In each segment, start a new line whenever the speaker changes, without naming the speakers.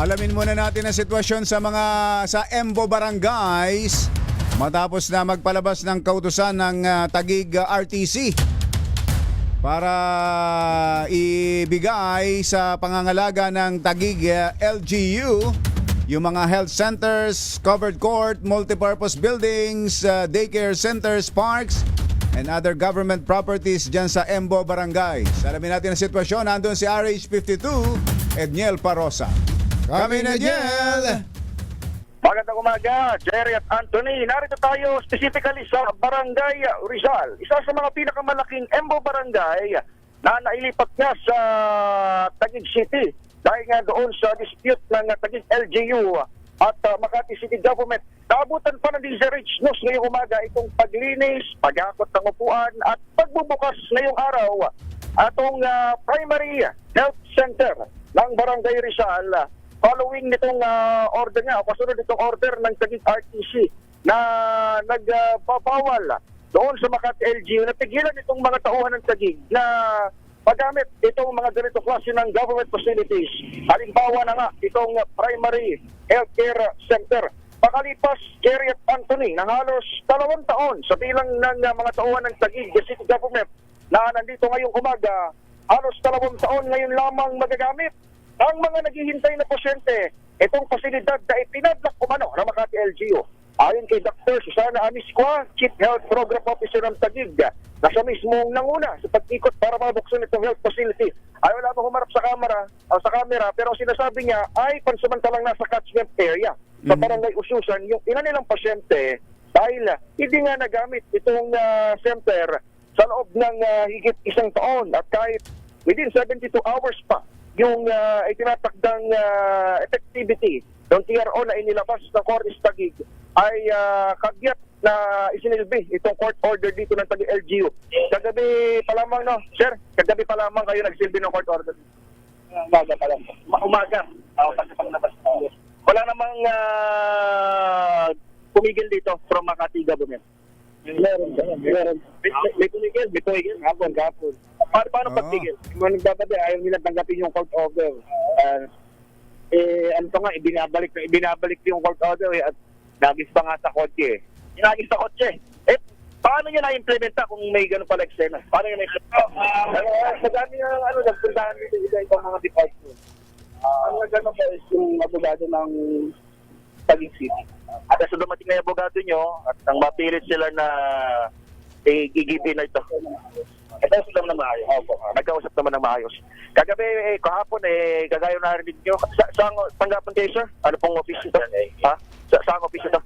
Alamin muna natin ang sitwasyon sa mga sa Embo Barangays matapos na magpalabas ng kautusan ng ah, Tagig RTC para ibigay sa pangangalaga ng Tagig ah, LGU yung mga health centers, covered court, multipurpose buildings, ah, daycare centers, parks, and other government properties dyan sa Embo Barangay. Alamin natin ang sitwasyon. Nandun si RH52, Edniel Parosa. Kami na Edniel!
Magandang umaga, Jerry at Anthony. Narito tayo specifically sa Barangay Rizal. Isa sa mga pinakamalaking Embo Barangay na nailipat nga sa Taguig City dahil nga doon sa dispute ng Taguig LGU at uh, Makati City Government. Naabutan pa ng DZRH News ngayong umaga itong paglinis, paghakot ng upuan at pagbubukas ngayong araw atong uh, primary health center ng Barangay Rizal following nitong ah, order nga, o kasunod nitong order ng Taguig RTC na nagbabawal doon sa Makati LGU na tigilan itong mga tauhan ng Taguig na paggamit itong mga ganito klase ng government facilities. Halimbawa na nga itong primary healthcare center. Pakalipas, Jerry at Anthony, ng halos dalawang taon sa bilang ng ah, mga tauhan ng Taguig City Government na nandito ngayong umaga, halos dalawang taon ngayon lamang magagamit ang mga naghihintay na pasyente, itong pasilidad na ipinadlak umano ng Makati LGU. Ayon kay Dr. Susana Amisqua, Chief Health Program Officer ng Taguig, na siya mismong nanguna sa pag-ikot para mabuksan itong health facility. Ay wala pa humarap sa camera, o sa camera, pero ang sinasabi niya ay pansamantalang nasa catchment area sa barangay Ususan, yung ina nilang pasyente dahil hindi nga nagamit itong ah, center sa loob ng ah, higit isang taon at kahit within 72 hours pa yung uh, itinatakdang ah, effectivity ng TRO na inilabas ng Cortes Taguig ay uh, kagyat na isinilbi itong court order dito ng Taguig LGU. Kagabi pa lamang, no? Sir, kagabi pa lamang kayo nagsilbi ng court order. Umaga pa lang. Ma- umaga. Oo, kasi paglabas. Wala namang ah, pumigil dito from Makati government. Meron, meron. May, may, may tumigil, may tumigil. Hapon, hapon. Paano, paano
Oo.
pagtigil? Yung mga nagbabati, ayaw nila tanggapin yung court order. Ah, eh, ano pa nga, ibinabalik, ibinabalik yung court order eh, at nagis pa nga sa kotse. eh. Nagis sa kotse. Eh, paano nyo na-implementa kung may gano'n pala eksena? Paano nyo na-implementa? Uh, sa dami ng ano, nagpuntahan dito iba itong mga department. Ano na gano'n pa is yung abogado ng Taguig City. At sa dumating na yung abogado nyo, at nang mapilit sila na eh, gigipin na ito. Ito sila naman maayos. Opo, ah, nagkausap naman ng maayos. Kagabi, eh, kahapon, eh, kagaya na narinig nyo, sa, saan tanggapan kayo, sir? Ano pong office ito? Ha? Sa, saan office ito?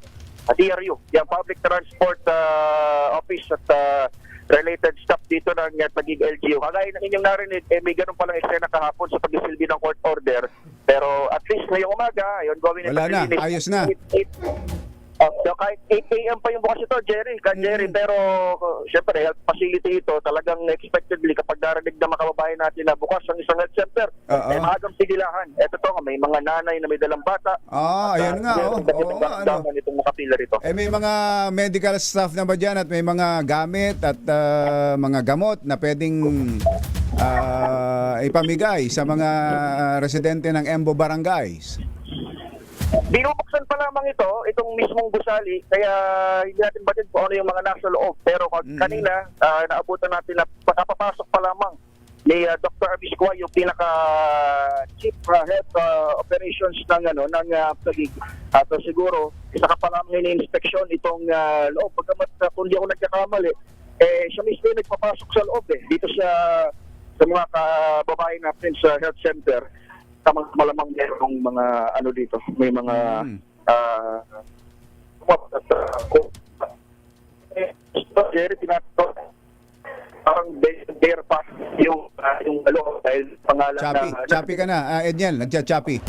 Ah, DRU, yung Public Transport ah, Office at ah, related staff dito ng uh, Taguig LGU. Kagaya ng inyong narinig, eh, may ganun palang eksena kahapon sa pagsisilbi ng court order. Pero at least ngayong umaga, yun, gawin
Wala na, ayos na.
Uh, so kahit 8 a.m. pa yung bukas ito, Jerry, ka Jerry,
Mm.
pero uh, syempre, health facility ito, talagang expectedly kapag daranig na makababayan natin na bukas ang isang health center,
Oo.
eh maagang sigilahan. Ito to, may mga nanay na may dalang bata.
Ah, ayan nga. Oh. Nga, ano.
itong makapila rito.
Eh may mga medical staff na ba dyan at may mga gamit at ah, mga gamot na pwedeng ah, ipamigay sa mga ah, residente ng Embo Barangays?
Binubuksan pa lamang ito, itong mismong gusali, kaya hindi natin batid kung ano yung mga nasa loob. Pero kag-
Mm.
kanina, ah, naabutan natin na papapasok pa lamang ni ah, Dr. Abisqua, yung pinaka chief ah, head ah, operations ng ano ng uh, Taguig. At ah, siguro, isa ka pa lamang ini-inspeksyon itong ah, loob. Pagkamat uh, kung di ako nagkakamali, eh, siya mismo yung nagpapasok sa loob eh, dito sa sa mga kababae natin sa health center tamang malamang merong mga ano dito, may mga
Mm.
eh, Jerry, tinato parang bear, pa yung ah, yung ano dahil pangalan
Chappy,
na
chappy ka na. Ah, Edniel, nagcha-chappy.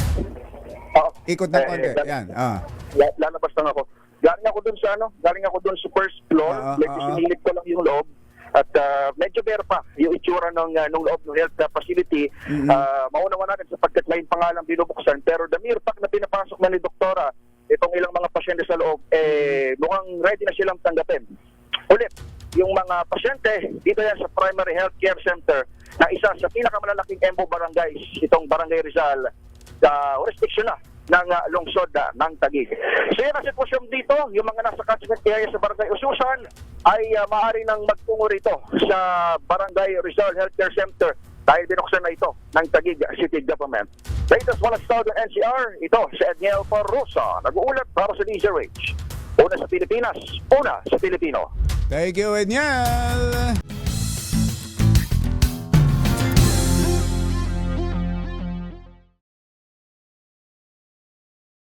Ah,
Ikot ng
eh,
konti.
eh,
Yan. Ah.
la- lalabas lang ako. Galing ako dun sa ano, galing ako dun sa first floor, medyo
ah, ah.
sinilip ko lang yung loob. At ah, medyo bare pa yung itsura ng, ah, ng loob ng health facility.
Mhm.
Ah, maunawa natin sapagkat may pangalang binubuksan. Pero the mere fact na pinapasok na ni Doktora itong ilang mga pasyente sa loob, eh, mukhang ready na silang tanggapin. Ulit, yung mga pasyente, dito yan sa Primary Health Care Center, na isa sa pinakamalalaking Embo Barangays, itong Barangay Rizal, uh, restriction na ng uh, lungsod uh, ng Taguig. So yan ang sitwasyon dito, yung mga nasa catchment area sa Barangay Ususan ay uh, maaari nang magtungo rito sa Barangay Rizal Healthcare Center dahil binuksan na ito ng Taguig City Government. Latest wala sa NCR, ito si Edniel Parrosa, nag-uulat para sa DZRH. Una sa Pilipinas, una sa Pilipino.
Thank you, Enyel.